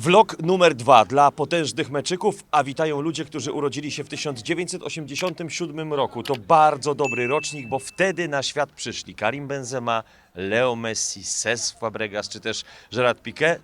Vlog numer dwa dla potężnych meczyków, a witają ludzie, którzy urodzili się w 1987 roku. To bardzo dobry rocznik, bo wtedy na świat przyszli Karim Benzema, Leo Messi, Cesc Fabregas czy też Gerard Piqué,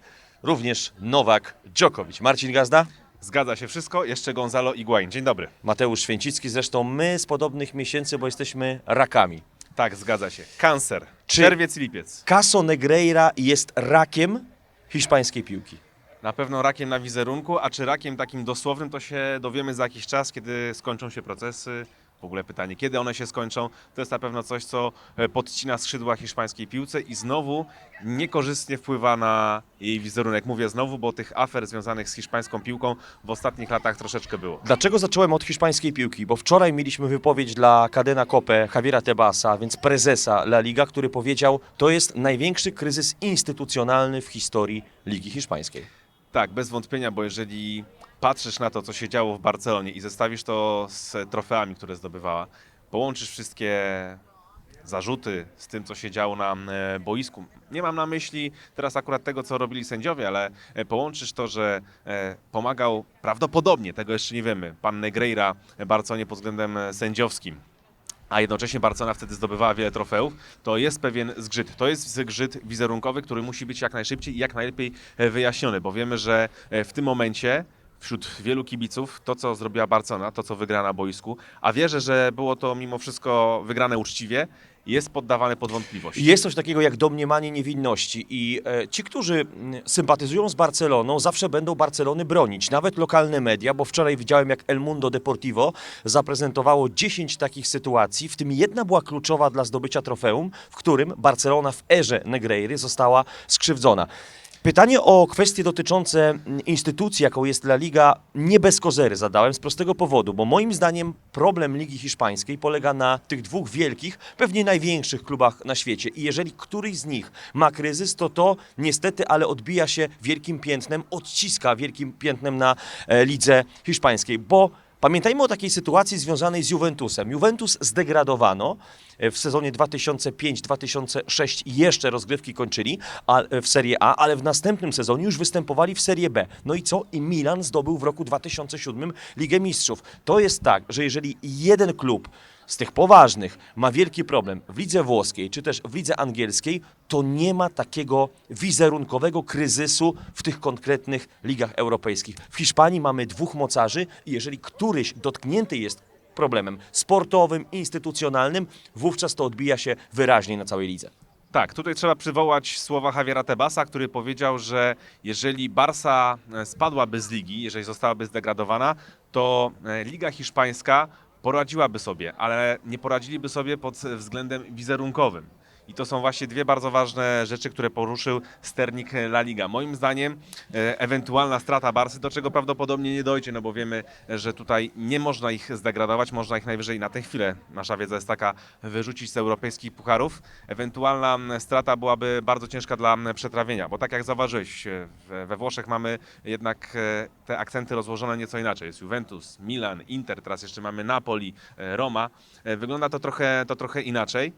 również Nowak Djokovic. Marcin Gazda, Zgadza się wszystko, jeszcze Gonzalo Iguain. Dzień dobry. Mateusz Święcicki, zresztą my z podobnych miesięcy, bo jesteśmy rakami. Tak, zgadza się. Kancer. Czy- Czerwiec i lipiec. Caso Negreira jest rakiem hiszpańskiej piłki. Na pewno rakiem na wizerunku, a czy rakiem takim dosłownym to się dowiemy za jakiś czas, kiedy skończą się procesy. W ogóle pytanie, kiedy one się skończą, to jest na pewno coś, co e, podcina skrzydła hiszpańskiej piłce i znowu niekorzystnie wpływa na jej wizerunek. Mówię znowu, bo tych afer związanych z hiszpańską piłką w ostatnich latach troszeczkę było. Dlaczego zacząłem od hiszpańskiej piłki? Bo wczoraj mieliśmy wypowiedź dla Cadena Cope, Javiera Tebasa, więc prezesa La Liga, który powiedział, to jest największy kryzys instytucjonalny w historii Ligi Hiszpańskiej. Tak, bez wątpienia, bo jeżeli patrzysz na to, co się działo w Barcelonie i zestawisz to z trofeami, które zdobywała, połączysz wszystkie zarzuty z tym, co się działo na e, boisku. Nie mam na myśli teraz akurat tego, co robili sędziowie, ale e, połączysz to, że e, pomagał prawdopodobnie, tego jeszcze nie wiemy, pan Negreira Barcelonie pod względem sędziowskim a jednocześnie Barcelona wtedy zdobywała wiele trofeów, to jest pewien zgrzyt. To jest zgrzyt wizerunkowy, który musi być jak najszybciej i jak najlepiej e, wyjaśniony, bo wiemy, że e, w tym momencie wśród wielu kibiców to, co zrobiła Barcelona, to, co wygra na boisku, a wierzę, że było to mimo wszystko wygrane uczciwie, jest poddawane pod wątpliwość. Jest coś takiego jak domniemanie niewinności i e, ci, którzy sympatyzują z Barceloną, zawsze będą Barcelony bronić. Nawet lokalne media, bo wczoraj widziałem jak El Mundo Deportivo zaprezentowało 10 takich sytuacji, w tym jedna była kluczowa dla zdobycia trofeum, w którym Barcelona w erze Negreiry została skrzywdzona. Pytanie o kwestie dotyczące mm, instytucji, jaką jest La Liga, nie bez kozery zadałem z prostego powodu, bo moim zdaniem problem Ligi Hiszpańskiej polega na tych dwóch wielkich, pewnie największych klubach na świecie. I jeżeli któryś z nich ma kryzys, to to niestety, ale odbija się wielkim piętnem, odciska wielkim piętnem na e, lidze hiszpańskiej, bo Pamiętajmy o takiej sytuacji związanej z Juventusem. Juventus zdegradowano e, w sezonie 2005-2006 i jeszcze rozgrywki kończyli e, w Serie A, ale w następnym sezonie już występowali w Serie B. No i co? I Milan zdobył w roku 2007 Ligę Mistrzów. To jest tak, że jeżeli jeden klub z tych poważnych ma wielki problem w lidze włoskiej czy też w lidze angielskiej, to nie ma takiego wizerunkowego kryzysu w tych konkretnych ligach europejskich. W Hiszpanii mamy dwóch mocarzy i jeżeli któryś dotknięty jest problemem sportowym, instytucjonalnym, wówczas to odbija się wyraźnie na całej lidze. Tak, tutaj trzeba przywołać słowa Javiera Tebasa, który powiedział, że jeżeli Barsa e, spadłaby z ligi, jeżeli zostałaby zdegradowana, to e, Liga Hiszpańska poradziłaby sobie, ale nie poradziliby sobie pod względem wizerunkowym. I to są właśnie dwie bardzo ważne rzeczy, które poruszył sternik La Liga. Moim zdaniem e, ewentualna strata Barsy, do czego prawdopodobnie nie dojdzie, no bo wiemy, że tutaj nie można ich zdegradować, można ich najwyżej na tę chwilę, nasza wiedza jest taka, wyrzucić z europejskich pucharów. Ewentualna strata byłaby bardzo ciężka dla przetrawienia, bo tak jak zauważyłeś, e, we- Włoszech mamy jednak e, te akcenty rozłożone nieco inaczej. Jest Juventus, Milan, Inter, teraz jeszcze mamy Napoli, e, Roma. Wygląda to trochę, to trochę inaczej.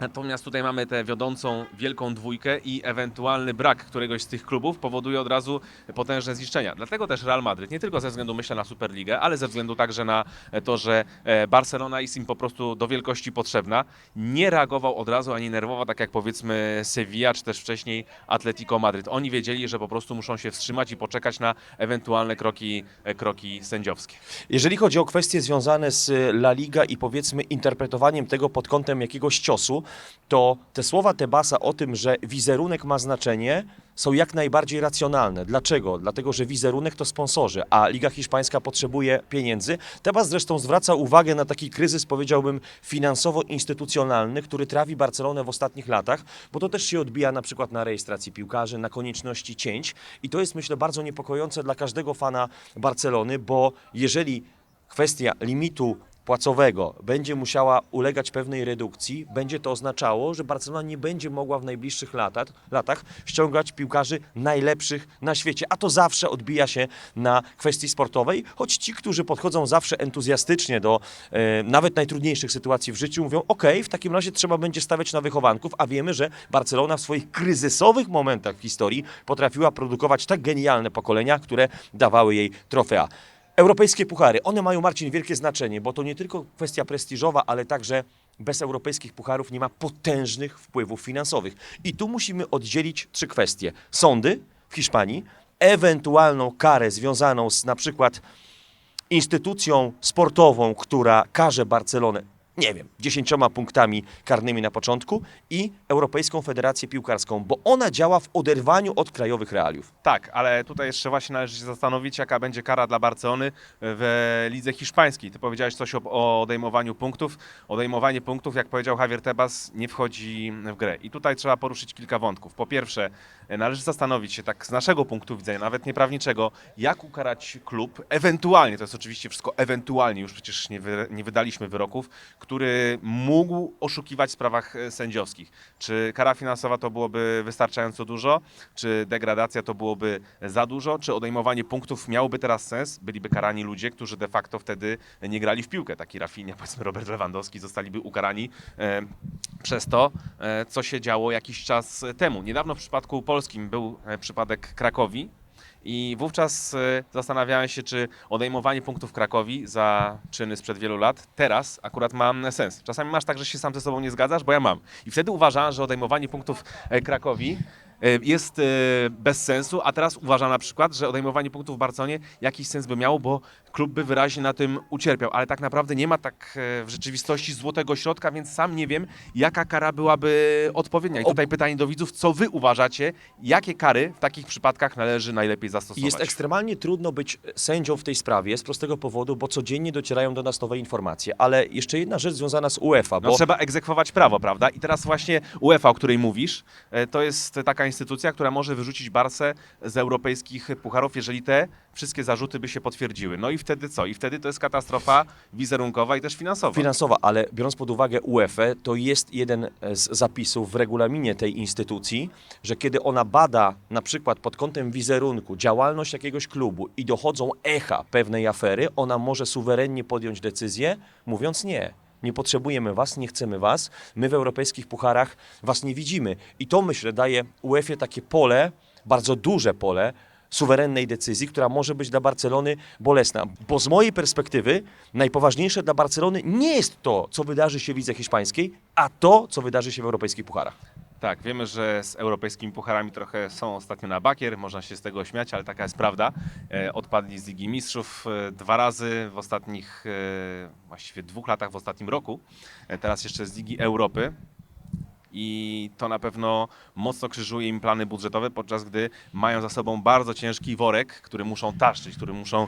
Natomiast tutaj mamy tę wiodącą wielką dwójkę i ewentualny brak któregoś z tych klubów powoduje od razu potężne zniszczenia. Dlatego też Real Madryt, nie tylko ze względu myślę na Superligę, ale ze względu także na to, że e, Barcelona jest im po prostu do wielkości potrzebna, nie reagował od razu ani nerwowo, tak jak powiedzmy Sevilla, czy też wcześniej Atletico Madryt. Oni wiedzieli, że po prostu muszą się wstrzymać i poczekać na ewentualne kroki, e, kroki sędziowskie. Jeżeli chodzi o kwestie związane z La Liga i powiedzmy interpretowaniem tego pod kątem jakiegoś ciosu, to te słowa Tebasa o tym, że wizerunek ma znaczenie, są jak najbardziej racjonalne. Dlaczego? Dlatego, że wizerunek to sponsorzy, a Liga Hiszpańska potrzebuje pieniędzy. Tebas zresztą zwraca uwagę na taki kryzys, powiedziałbym, finansowo-instytucjonalny, który trawi Barcelonę w ostatnich latach, bo to też się odbija na przykład na rejestracji piłkarzy, na konieczności cięć i to jest myślę bardzo niepokojące dla każdego fana Barcelony, bo jeżeli kwestia limitu płacowego. Będzie musiała ulegać pewnej redukcji, będzie to oznaczało, że Barcelona nie będzie mogła w najbliższych latach, latach ściągać piłkarzy najlepszych na świecie, a to zawsze odbija się na kwestii sportowej, choć ci, którzy podchodzą zawsze entuzjastycznie do e, nawet najtrudniejszych sytuacji w życiu, mówią: OK, w takim razie trzeba będzie stawiać na wychowanków, a wiemy, że Barcelona w swoich kryzysowych momentach w historii potrafiła produkować tak genialne pokolenia, które dawały jej trofea. Europejskie puchary, one mają, Marcin, wielkie znaczenie, bo to nie tylko kwestia prestiżowa, ale także bez europejskich pucharów nie ma potężnych wpływów finansowych. I tu musimy oddzielić trzy kwestie. Sądy w Hiszpanii, ewentualną karę związaną z na przykład instytucją sportową, która karze Barcelonę, nie wiem, dziesięcioma punktami karnymi na początku i Europejską Federację Piłkarską, bo ona działa w oderwaniu od krajowych realiów. Tak, ale tutaj jeszcze właśnie należy się zastanowić, jaka będzie kara dla Barcelony w lidze hiszpańskiej. Ty powiedziałeś coś o, odejmowaniu punktów. Odejmowanie punktów, jak powiedział Javier Tebas, nie wchodzi w grę. I tutaj trzeba poruszyć kilka wątków. Po pierwsze, należy zastanowić się tak z naszego punktu widzenia, nawet nieprawniczego, jak ukarać klub, ewentualnie, to jest oczywiście wszystko ewentualnie, już przecież nie, wy, nie wydaliśmy wyroków, który mógł oszukiwać w sprawach e, sędziowskich. Czy kara finansowa to byłoby wystarczająco dużo? Czy degradacja to byłoby za dużo? Czy odejmowanie punktów miałoby teraz sens? Byliby karani ludzie, którzy de facto wtedy nie grali w piłkę. Taki Rafinha, powiedzmy Robert Lewandowski zostaliby ukarani e, przez to, e, co się działo jakiś czas temu. Niedawno w przypadku polskim był e, przypadek Krakowi, i wówczas e, zastanawiałem się, czy odejmowanie punktów Krakowi za czyny sprzed wielu lat teraz akurat ma sens. Czasami masz tak, że się sam ze sobą nie zgadzasz, bo ja mam. I wtedy uważałem, że odejmowanie punktów e, Krakowi jest e, bez sensu, a teraz uważam na przykład, że odejmowanie punktów w Barcelonie jakiś sens by miało, bo klub by wyraźnie na tym ucierpiał, ale tak naprawdę nie ma tak e, w rzeczywistości złotego środka, więc sam nie wiem, jaka kara byłaby odpowiednia. I tutaj pytanie do widzów, co wy uważacie, jakie kary w takich przypadkach należy najlepiej zastosować? Jest ekstremalnie trudno być sędzią w tej sprawie z prostego powodu, bo codziennie docierają do nas nowe informacje. Ale jeszcze jedna rzecz związana z UEFA, bo No, trzeba egzekwować prawo, prawda? I teraz właśnie UEFA, o której mówisz, e, to jest taka instytucja, która może wyrzucić Barsę z europejskich pucharów, jeżeli te wszystkie zarzuty by się potwierdziły. No i wtedy co? I wtedy to jest katastrofa wizerunkowa i też finansowa. finansowa, ale biorąc pod uwagę UEFA, to jest jeden z zapisów w regulaminie tej instytucji, że kiedy ona bada na przykład pod kątem wizerunku działalność jakiegoś klubu i dochodzą echa pewnej afery, ona może suwerennie podjąć decyzję, mówiąc nie. Nie potrzebujemy was, nie chcemy was. My w europejskich pucharach was nie widzimy. I to myślę daje UEFA takie pole, bardzo duże pole suwerennej decyzji, która może być dla Barcelony bolesna. Bo z mojej perspektywy najpoważniejsze dla Barcelony nie jest to, co wydarzy się w lidze hiszpańskiej, a to, co wydarzy się w europejskich pucharach. Tak, wiemy, że z europejskimi pucharami trochę są ostatnio na bakier, można się z tego śmiać, ale taka jest prawda. E, odpadli z Ligi Mistrzów e, dwa razy w ostatnich, e, właściwie dwóch latach w ostatnim roku. Teraz jeszcze z Ligi Europy. I to na pewno mocno krzyżuje im plany budżetowe, podczas gdy mają za sobą bardzo ciężki worek, który muszą taszczyć, który muszą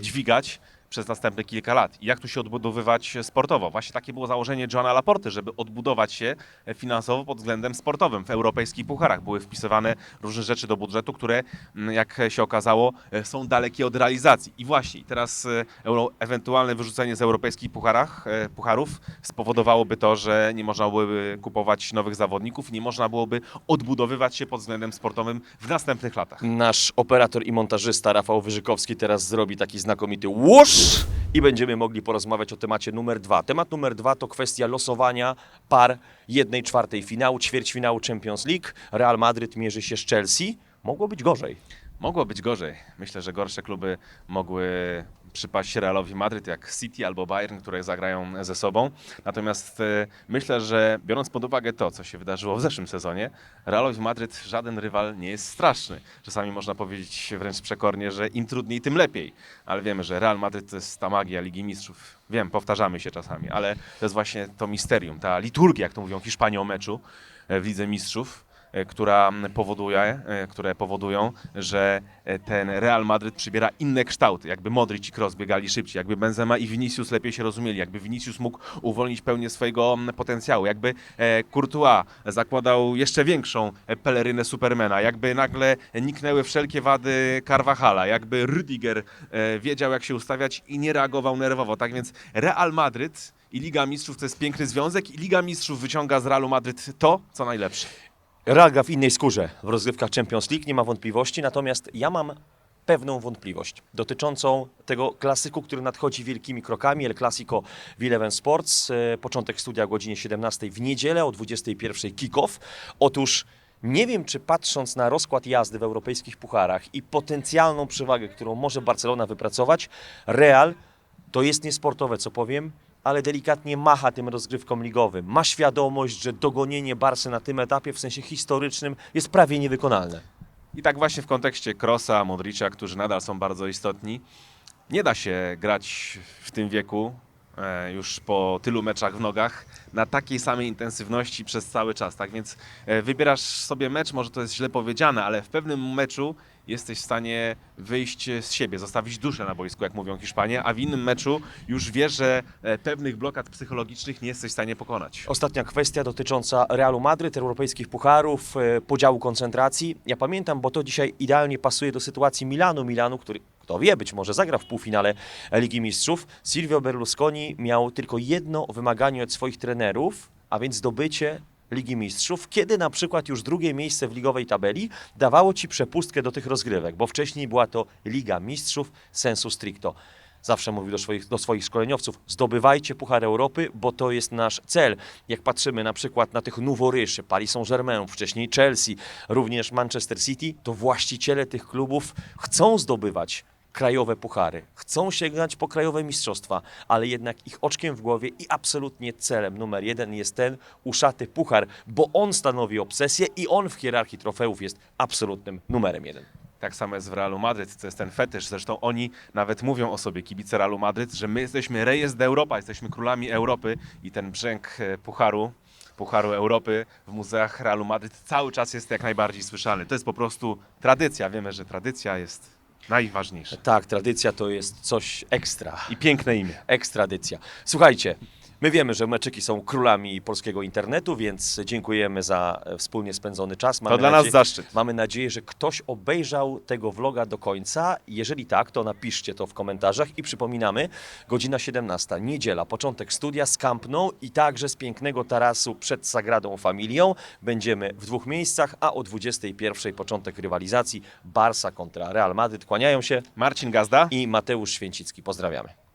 dźwigać przez następne kilka lat. I jak tu się odbudowywać sportowo? Właśnie takie było założenie Johna Laporty, żeby odbudować się finansowo pod względem sportowym. W europejskich pucharach były wpisywane różne rzeczy do budżetu, które, mm, jak się okazało, e, są dalekie od realizacji. I właśnie teraz e, euro, ewentualne wyrzucenie z europejskich pucharach, e, pucharów spowodowałoby to, że nie można byłoby kupować nowych zawodników, nie można byłoby odbudowywać się pod względem sportowym w następnych latach. Nasz operator i montażysta Rafał Wyżykowski teraz zrobi taki znakomity łosz i będziemy mogli porozmawiać o temacie numer dwa. Temat numer dwa to kwestia losowania par jednej czwartej finału, ćwierćfinału Champions League. Real Madryt mierzy się z Chelsea. Mogło być gorzej. Mogło być gorzej. Myślę, że gorsze kluby mogły przypaść Realowi Madryt, jak City albo Bayern, które zagrają ze sobą. Natomiast e, myślę, że biorąc pod uwagę to, co się wydarzyło w zeszłym sezonie, Realowi Madryt żaden rywal nie jest straszny. Czasami można powiedzieć wręcz przekornie, że im trudniej, tym lepiej. Ale wiemy, że Real Madryt to jest ta magia Ligi Mistrzów. Wiem, powtarzamy się czasami, ale to jest właśnie to misterium, ta liturgia, jak to mówią Hiszpanie o meczu e, w Lidze Mistrzów która powoduje, e, które powodują, że e, ten Real Madryt przybiera inne kształty. Jakby Modric i Kroos biegali szybciej, jakby Benzema i Vinicius lepiej się rozumieli, jakby Vinicius mógł uwolnić pełnię swojego potencjału, jakby e, Courtois zakładał jeszcze większą e, pelerynę Supermana, jakby nagle niknęły wszelkie wady Carvajala, jakby Rüdiger e, wiedział jak się ustawiać i nie reagował nerwowo. Tak więc Real Madryt i Liga Mistrzów to jest piękny związek i Liga Mistrzów wyciąga z Realu Madryt to, co najlepsze. Real w innej skórze w rozgrywkach Champions League, nie ma wątpliwości, natomiast ja mam pewną wątpliwość dotyczącą tego klasyku, który nadchodzi wielkimi krokami, El Clasico w Eleven Sports, e, początek studia o godzinie 17 w niedzielę, o 21 kick-off. Otóż nie wiem, czy patrząc na rozkład jazdy w europejskich pucharach i potencjalną przewagę, którą może Barcelona wypracować, Real to jest niesportowe, co powiem, ale delikatnie macha tym rozgrywkom ligowym. Ma świadomość, że dogonienie Barsy na tym etapie, w sensie historycznym, jest prawie niewykonalne. I tak właśnie w kontekście Krosa, Modricza, którzy nadal są bardzo istotni, nie da się grać w tym wieku, e, już po tylu meczach w nogach, na takiej samej intensywności przez cały czas. Tak więc e, wybierasz sobie mecz, może to jest źle powiedziane, ale w pewnym meczu jesteś w stanie wyjść z siebie, zostawić duszę na boisku, jak mówią Hiszpanie, a w innym meczu już wiesz, że e, pewnych blokad psychologicznych nie jesteś w stanie pokonać. Ostatnia kwestia dotycząca Realu Madryt, europejskich pucharów, e, podziału koncentracji. Ja pamiętam, bo to dzisiaj idealnie pasuje do sytuacji Milanu. Milanu, który, kto wie, być może zagra w półfinale Ligi Mistrzów. Silvio Berlusconi miał tylko jedno wymaganie od swoich trenerów, a więc zdobycie Ligi Mistrzów, kiedy na przykład już drugie miejsce w ligowej tabeli dawało ci przepustkę do tych rozgrywek, bo wcześniej była to Liga Mistrzów sensu stricto. Zawsze mówił do swoich, do swoich szkoleniowców, zdobywajcie Puchar Europy, bo to jest nasz cel. Jak patrzymy na przykład na tych noworyszy, Paris Saint-Germain, wcześniej Chelsea, również Manchester City, to właściciele tych klubów chcą zdobywać krajowe puchary, chcą sięgać po krajowe mistrzostwa, ale jednak ich oczkiem w głowie i absolutnie celem numer jeden jest ten uszaty puchar, bo on stanowi obsesję i on w hierarchii trofeów jest absolutnym numerem jeden. Tak samo jest w Realu Madryt, to jest ten fetysz. Zresztą oni nawet mówią o sobie, kibice Realu Madryt, że my jesteśmy rejestr Europa, jesteśmy królami Europy i ten brzęk e, pucharu, pucharu Europy w muzeach Realu Madryt cały czas jest jak najbardziej słyszalny. To jest po prostu tradycja. Wiemy, że tradycja jest najważniejsza. Tak, tradycja to jest coś ekstra. I piękne imię. Ekstradycja. Słuchajcie, my wiemy, że meczyki są królami polskiego internetu, więc dziękujemy za e, wspólnie spędzony czas. To dla nas zaszczyt. Mamy nadzieję, że ktoś obejrzał tego vloga do końca. Jeżeli tak, to napiszcie to w komentarzach i przypominamy, godzina 17, niedziela, początek studia z Camp Nou i także z pięknego tarasu przed Sagradą Familią. Będziemy w dwóch miejscach, a o 21 początek rywalizacji Barsa kontra Real Madryt. Kłaniają się Marcin Gazda. i Mateusz Święcicki. Pozdrawiamy.